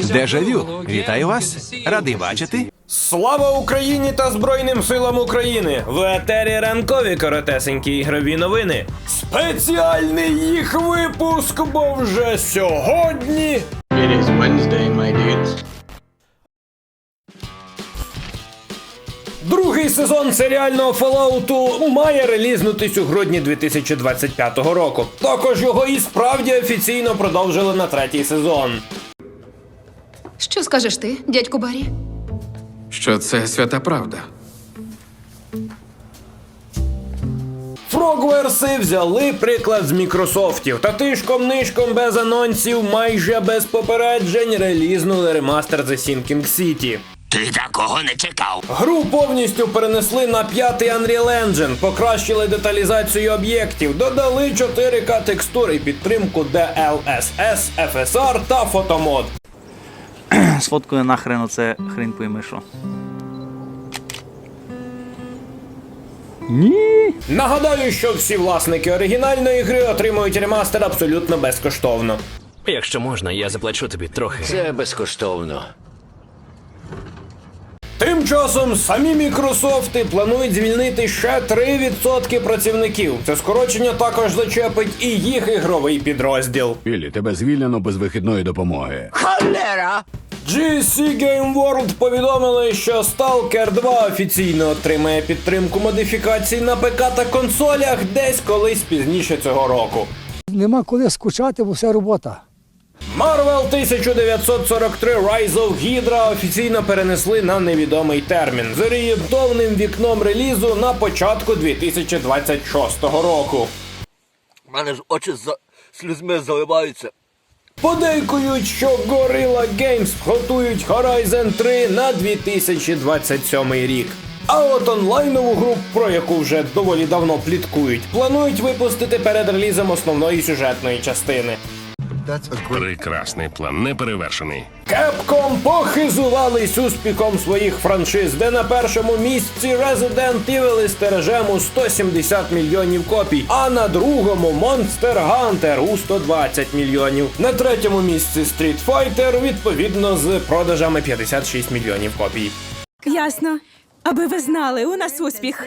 Дежавю, вітаю вас. Радий бачити. Слава Україні та Збройним силам України! В етері ранкові коротесенькі ігрові новини. Спеціальний їх випуск, бо вже сьогодні. It is Wednesday, my dudes. Другий сезон серіального Fallout має релізнутись у грудні 2025 року. Також його і справді офіційно продовжили на третій сезон. Що скажеш ти, дядьку Барі? що це свята правда. Фрогверси взяли приклад з Мікрософтів та тишком-нишком без анонсів, майже без попереджень релізнули ремастер The Sinking City. Ти такого не чекав. Гру повністю перенесли на п'ятий Unreal Engine, покращили деталізацію об'єктів, додали 4К текстури, підтримку DLSS, FSR та фотомод. Сфоткаю нахрен оце хрень пойми що. Нагадаю, що всі власники оригінальної гри отримують ремастер абсолютно безкоштовно. Якщо можна, я заплачу тобі трохи. Це безкоштовно. Тим часом самі Мікрософти планують звільнити ще 3% працівників. Це скорочення також зачепить і їх ігровий підрозділ. Біллі, тебе звільнено без вихідної допомоги. Холера! GSC Game World повідомили, що Stalker 2 офіційно отримає підтримку модифікацій на ПК та консолях десь колись пізніше цього року. Нема коли скучати, бо все робота. Marvel 1943 Rise of Hydra офіційно перенесли на невідомий термін з орієнтовним вікном релізу на початку 2026 року. У мене ж очі за слізьми заливаються. Подейкують, що Gorilla Games готують Horizon 3 на 2027 рік. А от онлайнову гру, про яку вже доволі давно пліткують, планують випустити перед релізом основної сюжетної частини. Прекрасний план, неперевершений. Capcom похизувались успіхом своїх франшиз, де на першому місці Resident Evil із тиражем у 170 мільйонів копій, а на другому Monster Hunter у 120 мільйонів. На третьому місці Street Fighter відповідно з продажами 56 мільйонів копій. Ясно. Аби ви знали, у нас успіх.